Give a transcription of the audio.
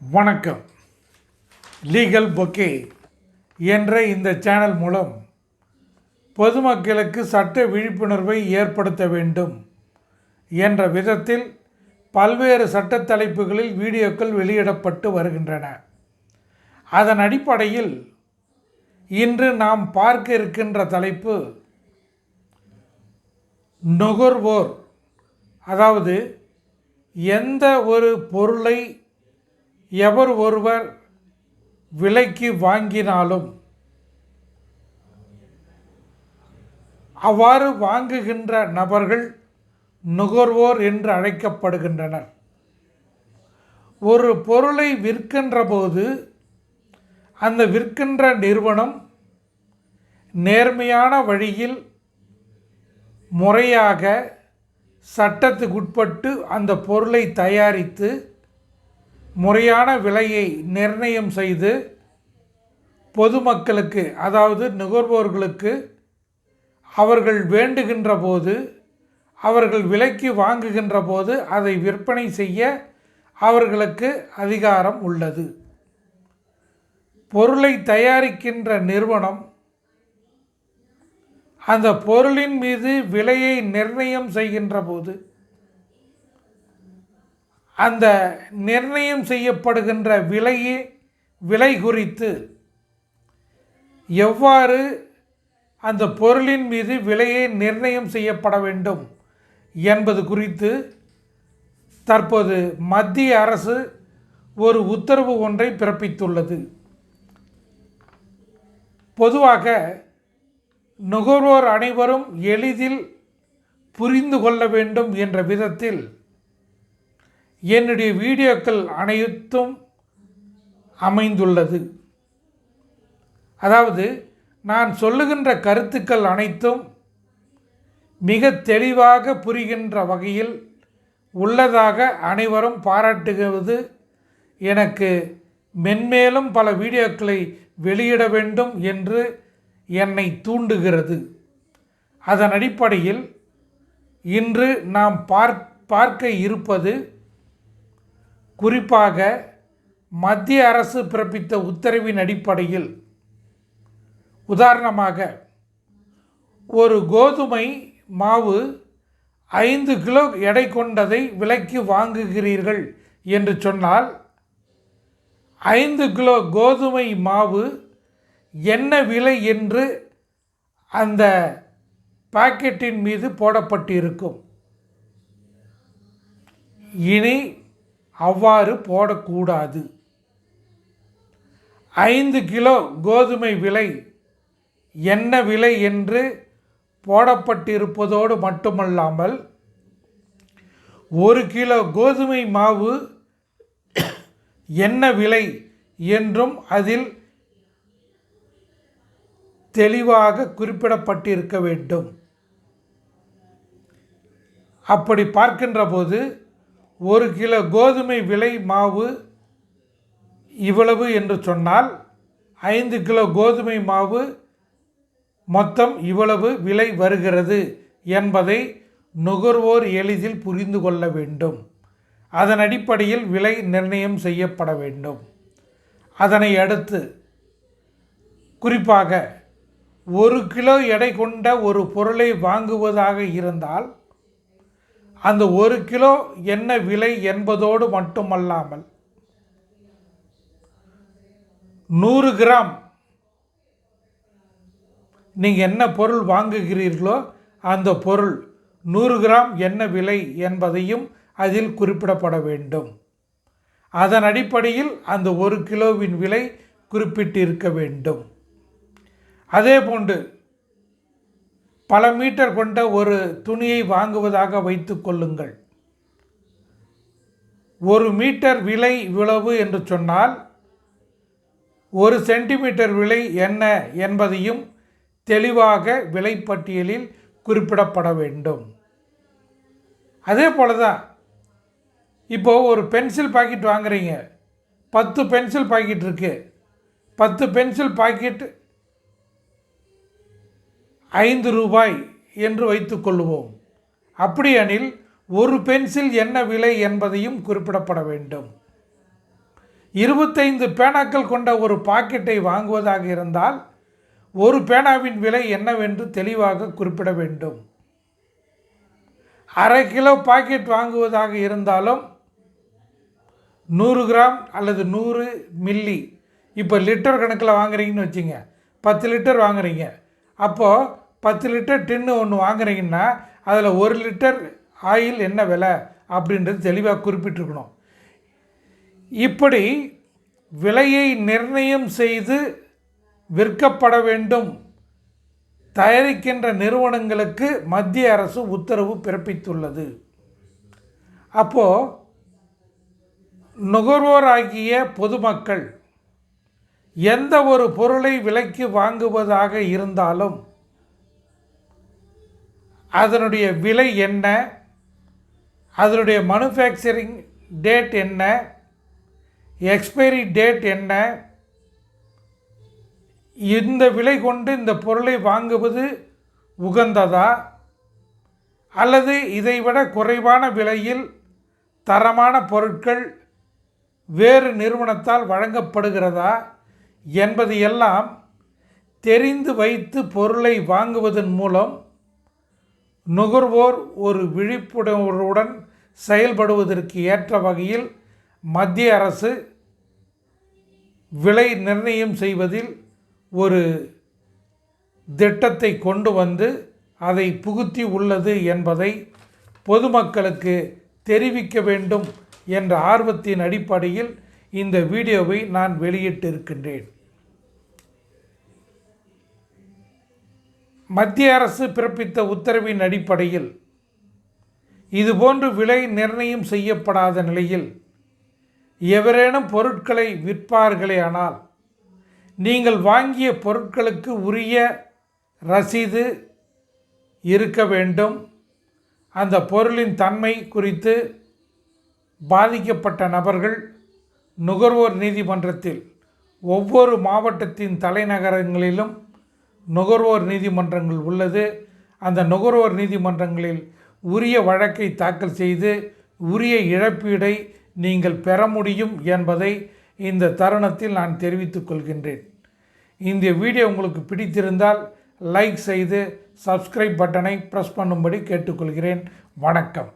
வணக்கம். Legal bouquet என்ற இந்த சேனல் மூலம் பொதுமக்களுக்கு சட்ட விழிப்புணர்வை ஏற்படுத்த வேண்டும் என்ற விதத்தில் பல்வேறு சட்ட தலைப்புகளில் வீடியோக்கள் வெளியிடப்பட்டு வருகின்றன. அதன் அடிப்படையில் இன்று நாம் பார்க்க இருக்கின்ற தலைப்பு நுகர்வோர். அதாவது எந்த ஒரு பொருளை எவர் ஒருவர் விலைக்கு வாங்கினாலும் அவ்வாறு வாங்குகின்ற நபர்கள் நுகர்வோர் என்று அழைக்கப்படுகின்றனர். ஒரு பொருளை விற்கின்ற போது அந்த விற்கின்ற நிறுவனம் நேர்மையான வழியில் முறையாக சட்டத்துக்குட்பட்டு அந்த பொருளை தயாரித்து முறையான விலையை நிர்ணயம் செய்து பொதுமக்களுக்கு அதாவது நுகர்வோர்களுக்கு அவர்கள் வேண்டுகின்ற போது அவர்கள் விலைக்கு வாங்குகின்ற போது அதை விற்பனை செய்ய அவர்களுக்கு அதிகாரம் உள்ளது. பொருளை தயாரிக்கின்ற நிறுவனம் அந்த பொருளின் மீது விலையை நிர்ணயம் செய்கின்ற போது அந்த நிர்ணயம் செய்யப்படுகின்ற விலையே விலை குறித்து எவ்வாறு அந்த பொருளின் மீது விலையை நிர்ணயம் செய்யப்பட வேண்டும் என்பது குறித்து தற்போது மத்திய அரசு ஒரு உத்தரவு ஒன்றை பிறப்பித்துள்ளது. பொதுவாக நுகர்வோர் அனைவரும் எளிதில் புரிந்து கொள்ள வேண்டும் என்ற விதத்தில் என்னுடைய வீடியோக்கள் அனைத்தும் அமைந்துள்ளது. அதாவது நான் சொல்லுகின்ற கருத்துக்கள் அனைத்தும் மிக தெளிவாக புரிகின்ற வகையில் உள்ளதாக அனைவரும் பாராட்டுகிறது. எனக்கு மென்மேலும் பல வீடியோக்களை வெளியிட வேண்டும் என்று என்னை தூண்டுகிறது. அதன் அடிப்படையில் இன்று நாம் பார்க்க இருப்பது குறிப்பாக மத்திய அரசு பிறப்பித்த உத்தரவின் அடிப்படையில். உதாரணமாக ஒரு கோதுமை மாவு ஐந்து கிலோ எடை கொண்டதை விலைக்கு வாங்குகிறீர்கள் என்று சொன்னால் ஐந்து கிலோ கோதுமை மாவு என்ன விலை என்று அந்த பாக்கெட்டின் மீது போடப்பட்டிருக்கும். இனி அவ்வாறு போடக்கூடாது. ஐந்து கிலோ கோதுமை விலை என்ன விலை என்று போடப்பட்டிருப்பதோடு மட்டுமல்லாமல் ஒரு கிலோ கோதுமை மாவு என்ன விலை என்றும் அதில் தெளிவாக குறிப்பிடப்பட்டிருக்க வேண்டும். அப்படி பார்க்கின்ற போது ஒரு கிலோ கோதுமை விலை மாவு இவ்வளவு என்று சொன்னால் ஐந்து கிலோ கோதுமை மாவு மொத்தம் இவ்வளவு விலை வருகிறது என்பதை நுகர்வோர் எளிதில் புரிந்து கொள்ள வேண்டும். அதன் அடிப்படையில் விலை நிர்ணயம் செய்யப்பட வேண்டும். அதனை அடுத்து குறிப்பாக ஒரு கிலோ எடை கொண்ட ஒரு பொருளை வாங்குவதாக இருந்தால் அந்த ஒரு கிலோ என்ன விலை என்பதோடு மட்டுமல்லாமல் நூறு கிராம் நீங்கள் என்ன பொருள் வாங்குகிறீர்களோ அந்த பொருள் நூறு கிராம் என்ன விலை என்பதையும் அதில் குறிப்பிடப்பட வேண்டும். அதன் அடிப்படையில் அந்த ஒரு கிலோவின் விலை குறிப்பிட்டிருக்க வேண்டும். அதே போன்று பல மீட்டர் கொண்ட ஒரு துணியை வாங்குவதாக வைத்துக் கொள்ளுங்கள். ஒரு மீட்டர் விலை இவ்வளவு என்று சொன்னால் ஒரு சென்டிமீட்டர் விலை என்ன என்பதையும் தெளிவாக விலைப்பட்டியலில் குறிப்பிடப்பட வேண்டும். அதே போல தான் இப்போது ஒரு பென்சில் பாக்கெட் வாங்குறீங்க. பத்து பென்சில் பாக்கெட் இருக்குது பத்து பென்சில் பாக்கெட் ஐந்து ரூபாய் என்று வைத்துக்கொள்வோம் அப்படியெனில் ஒரு பென்சில் என்ன விலை என்பதையும் குறிப்பிடப்பட வேண்டும். இருபத்தைந்து பேனாக்கள் கொண்ட ஒரு பாக்கெட்டை வாங்குவதாக இருந்தால் ஒரு பேனாவின் விலை என்னவென்று தெளிவாக குறிப்பிட வேண்டும். அரை கிலோ பாக்கெட் வாங்குவதாக இருந்தாலும் நூறு கிராம் அல்லது நூறு மில்லி இப்போ லிட்டர் கணக்கில் வாங்குறீங்கன்னு வச்சுங்க பத்து லிட்டர் வாங்குறீங்க. அப்போது பத்து லிட்டர் டின்னு ஒன்று வாங்குறீங்கன்னா அதில் ஒரு லிட்டர் ஆயில் என்ன விலை அப்படின்றது தெளிவாக குறிப்பிட்டிருக்கணும். இப்படி விலையை நிர்ணயம் செய்து விற்கப்பட வேண்டும். தயாரிக்கின்ற நிறுவனங்களுக்கு மத்திய அரசு உத்தரவு பிறப்பித்துள்ளது. அப்போது நுகர்வோராகிய பொதுமக்கள் எந்த ஒரு பொருளை விலைக்கு வாங்குவதாக இருந்தாலும் அதனுடைய விலை என்ன? அதனுடைய மனுஃபேக்சரிங் டேட் என்ன? எக்ஸ்பைரி டேட் என்ன? இந்த விலை கொண்டு இந்த பொருளை வாங்குவது உகந்ததா? அல்லது இதைவிட குறைவான விலையில் தரமான பொருட்கள் வேறு நிறுவனத்தால் வழங்கப்படுகிறதா என்பது எல்லாம் தெரிந்து வைத்து பொருளை வாங்குவதன் மூலம் நுகர்வோர் ஒரு விழிப்புணர்வுடன் செயல்படுவதற்கு ஏற்ற வகையில் மத்திய அரசு விலை நிர்ணயம் செய்வதில் ஒரு திட்டத்தை கொண்டு வந்து அதை புகுத்தி உள்ளது என்பதை பொதுமக்களுக்கு தெரிவிக்க வேண்டும் என்ற ஆர்வத்தின் அடிப்படையில் இந்த வீடியோவை நான் வெளியிட்டிருக்கின்றேன். மத்திய அரசு பிறப்பித்த உத்தரவின் அடிப்படையில் இதுபோன்று விலை நிர்ணயம் செய்யப்படாத நிலையில் எவரேனும் பொருட்களை விற்பார்களேயானால் நீங்கள் வாங்கிய பொருட்களுக்கு உரிய ரசீது இருக்க வேண்டும். அந்த பொருளின் தன்மை குறித்து பாதிக்கப்பட்ட நபர்கள் நுகர்வோர் நீதிமன்றத்தில் ஒவ்வொரு மாவட்டத்தின் தலைநகரங்களிலும் நுகர்வோர் நீதிமன்றங்கள் உள்ளது. அந்த நுகர்வோர் நீதிமன்றங்களில் உரிய வழக்கை தாக்கல் செய்து உரிய இழப்பீடை நீங்கள் பெற முடியும் என்பதை இந்த தருணத்தில் நான் தெரிவித்துக் கொள்கின்றேன். இந்த வீடியோ உங்களுக்கு பிடித்திருந்தால் லைக் செய்து சப்ஸ்கிரைப் பட்டனை ப்ரெஸ் பண்ணும்படி கேட்டுக்கொள்கிறேன். வணக்கம்.